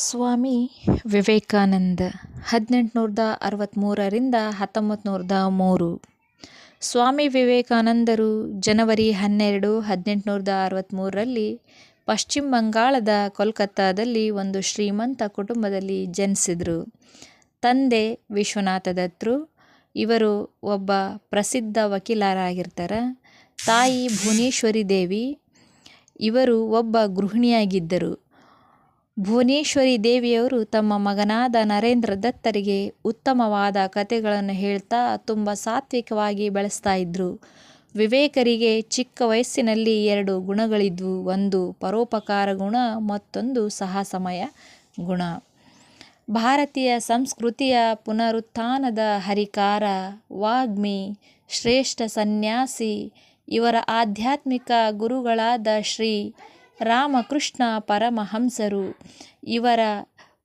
ಸ್ವಾಮಿ ವಿವೇಕಾನಂದ ಹದಿನೆಂಟುನೂರದ ಅರವತ್ತ್ಮೂರರಿಂದ ಹತ್ತೊಂಬತ್ತು ಮೂರು ಸ್ವಾಮಿ ವಿವೇಕಾನಂದರು ಜನವರಿ ಹನ್ನೆರಡು ಹದಿನೆಂಟುನೂರದ ಅರವತ್ತ್ಮೂರರಲ್ಲಿ ಪಶ್ಚಿಮ ಬಂಗಾಳದ ಕೋಲ್ಕತ್ತಾದಲ್ಲಿ ಒಂದು ಶ್ರೀಮಂತ ಕುಟುಂಬದಲ್ಲಿ ಜನಿಸಿದರು. ತಂದೆ ವಿಶ್ವನಾಥ ದತ್ರು ಇವರು ಒಬ್ಬ ಪ್ರಸಿದ್ಧ ವಕೀಲರಾಗಿರ್ತಾರೆ. ತಾಯಿ ಭುವನೇಶ್ವರಿ ದೇವಿ, ಇವರು ಒಬ್ಬ ಗೃಹಿಣಿಯಾಗಿದ್ದರು. ಭುವನೇಶ್ವರಿ ದೇವಿಯವರು ತಮ್ಮ ಮಗನಾದ ನರೇಂದ್ರ ದತ್ತರಿಗೆ ಉತ್ತಮವಾದ ಕಥೆಗಳನ್ನು ಹೇಳ್ತಾ ತುಂಬ ಸಾತ್ವಿಕವಾಗಿ ಬೆಳೆಸ್ತಾ ಇದ್ದರು ವಿವೇಕರಿಗೆ ಚಿಕ್ಕ ವಯಸ್ಸಿನಲ್ಲಿ ಎರಡು ಗುಣಗಳಿದ್ವು. ಒಂದು ಪರೋಪಕಾರ ಗುಣ, ಮತ್ತೊಂದು ಸಾಹಸಮಯ ಗುಣ. ಭಾರತೀಯ ಸಂಸ್ಕೃತಿಯ ಪುನರುತ್ಥಾನದ ಹರಿಕಾರ, ವಾಗ್ಮಿ, ಶ್ರೇಷ್ಠ ಸನ್ಯಾಸಿ, ಇವರ ಆಧ್ಯಾತ್ಮಿಕ ಗುರುಗಳಾದ ಶ್ರೀ ರಾಮಕೃಷ್ಣ ಪರಮಹಂಸರು. ಇವರ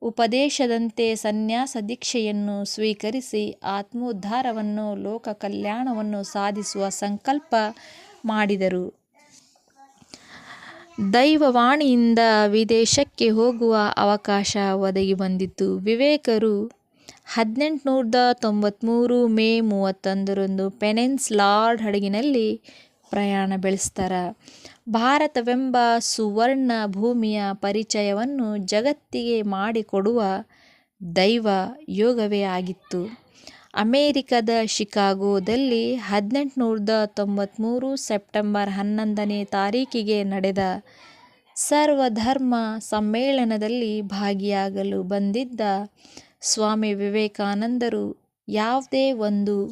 ಉಪದೇಶದಂತೆ ಸನ್ಯಾಸ ದೀಕ್ಷೆಯನ್ನು ಸ್ವೀಕರಿಸಿ ಆತ್ಮೋದ್ಧಾರವನ್ನು, ಲೋಕ ಕಲ್ಯಾಣವನ್ನು ಸಾಧಿಸುವ ಸಂಕಲ್ಪ ಮಾಡಿದರು. ದೈವವಾಣಿಯಿಂದ ವಿದೇಶಕ್ಕೆ ಹೋಗುವ ಅವಕಾಶ ಒದಗಿ ಬಂದಿತ್ತು ವಿವೇಕರು ಹದಿನೆಂಟುನೂರ ತೊಂಬತ್ತ್ಮೂರು ಮೇ ಮೂವತ್ತೊಂದರಂದು ಪೆನೆನ್ಸ್ ಲಾರ್ಡ್ ಹಡಗಿನಲ್ಲಿ ಪ್ರಯಾಣ ಬೆಳೆಸ್ತಾರೆ ಭಾರತವೆಂಬ ಸುವರ್ಣ ಭೂಮಿಯ ಪರಿಚಯವನ್ನು ಜಗತ್ತಿಗೆ ಮಾಡಿಕೊಡುವ ದೈವ ಯೋಗವೇ ಆಗಿತ್ತು. ಅಮೇರಿಕದ ಶಿಕಾಗೋದಲ್ಲಿ ಹದಿನೆಂಟುನೂರ ತೊಂಬತ್ತ್ಮೂರು ಸೆಪ್ಟೆಂಬರ್ ಹನ್ನೊಂದನೇ ತಾರೀಕಿಗೆ ನಡೆದ ಸರ್ವಧರ್ಮ ಸಮ್ಮೇಳನದಲ್ಲಿ ಭಾಗಿಯಾಗಲು ಬಂದಿದ್ದ ಸ್ವಾಮಿ ವಿವೇಕಾನಂದರು ಯಾವುದೇ ಒಂದು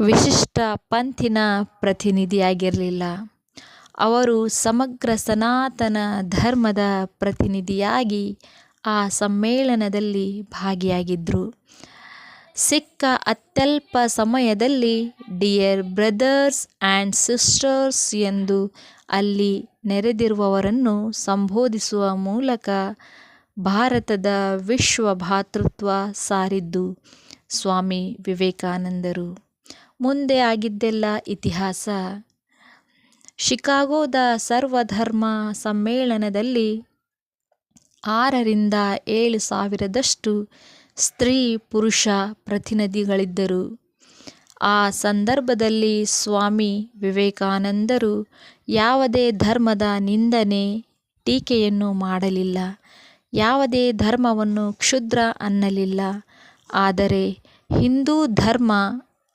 ವಿಶಿಷ್ಟ ಪಂಥಿನ ಪ್ರತಿನಿಧಿಯಾಗಿರಲಿಲ್ಲ. ಅವರು ಸಮಗ್ರ ಸನಾತನ ಧರ್ಮದ ಪ್ರತಿನಿಧಿಯಾಗಿ ಆ ಸಮ್ಮೇಳನದಲ್ಲಿ ಭಾಗಿಯಾಗಿದ್ದರು ಸಿಕ್ಕ ಅತ್ಯಲ್ಪ ಸಮಯದಲ್ಲಿ ಡಿಯರ್ ಬ್ರದರ್ಸ್ ಆ್ಯಂಡ್ ಸಿಸ್ಟರ್ಸ್ ಎಂದು ಅಲ್ಲಿ ನೆರೆದಿರುವವರನ್ನು ಸಂಬೋಧಿಸುವ ಮೂಲಕ ಭಾರತದ ವಿಶ್ವ ಭಾತೃತ್ವ ಸಾರಿದ್ದು ಸ್ವಾಮಿ ವಿವೇಕಾನಂದರು. ಮುಂದೆ ಆಗಿದ್ದೆಲ್ಲ ಇತಿಹಾಸ. ಶಿಕಾಗೋದ ಸರ್ವಧರ್ಮ ಸಮ್ಮೇಳನದಲ್ಲಿ ಆರರಿಂದ ಏಳು ಸಾವಿರದಷ್ಟು ಸ್ತ್ರೀ, ಪುರುಷ ಪ್ರತಿನಿಧಿಗಳಿದ್ದರು. ಆ ಸಂದರ್ಭದಲ್ಲಿ ಸ್ವಾಮಿ ವಿವೇಕಾನಂದರು, ಯಾವುದೇ ಧರ್ಮದ ನಿಂದನೆ ಟೀಕೆಯನ್ನು ಮಾಡಲಿಲ್ಲ. ಯಾವುದೇ ಧರ್ಮವನ್ನು ಕ್ಷುದ್ರ ಅನ್ನಲಿಲ್ಲ. ಆದರೆ ಹಿಂದೂ ಧರ್ಮ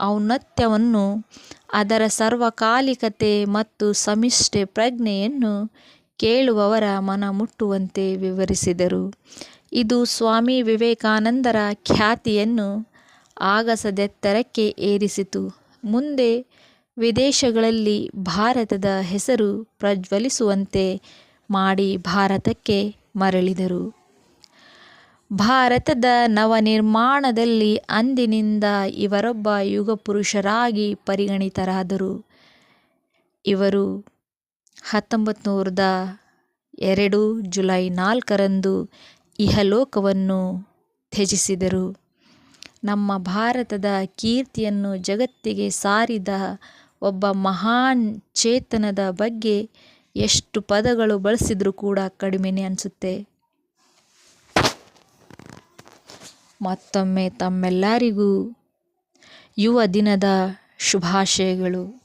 ಔನ್ನತ್ಯವನ್ನು ಅದರ ಸರ್ವಕಾಲಿಕತೆ ಮತ್ತು ಸಮಿಷ್ಟೆ ಪ್ರಜ್ಞೆಯನ್ನು ಕೇಳುವವರ ಮನ ಮುಟ್ಟುವಂತೆ ವಿವರಿಸಿದರು. ಇದು ಸ್ವಾಮಿ ವಿವೇಕಾನಂದರ ಖ್ಯಾತಿಯನ್ನು ಆಗಸದೆತ್ತರಕ್ಕೆ ಏರಿಸಿತು. ಮುಂದೆ ವಿದೇಶಗಳಲ್ಲಿ ಭಾರತದ ಹೆಸರು ಪ್ರಜ್ವಲಿಸುವಂತೆ ಮಾಡಿ ಭಾರತಕ್ಕೆ ಮರಳಿದರು. ಭಾರತದ ನವನಿರ್ಮಾಣದಲ್ಲಿ ಅಂದಿನಿಂದ ಇವರೊಬ್ಬ ಯುಗಪುರುಷರಾಗಿ ಪರಿಗಣಿತರಾದರು. ಇವರು ಹತ್ತೊಂಬತ್ತು ನೂರದ ಎರಡು ಜುಲೈ ನಾಲ್ಕರಂದು ಇಹಲೋಕವನ್ನು ತ್ಯಜಿಸಿದರು. ನಮ್ಮ ಭಾರತದ ಕೀರ್ತಿಯನ್ನು ಜಗತ್ತಿಗೆ ಸಾರಿದ ಒಬ್ಬ ಮಹಾನ್ ಚೇತನದ ಬಗ್ಗೆ ಎಷ್ಟು ಪದಗಳು ಬಳಸಿದರೂ ಕೂಡ ಕಡಿಮೆಯೇ ಅನಿಸುತ್ತೆ. ಮತ್ತೊಮ್ಮೆ ತಮ್ಮೆಲ್ಲರಿಗೂ ಯುವ ದಿನದ ಶುಭಾಶಯಗಳು.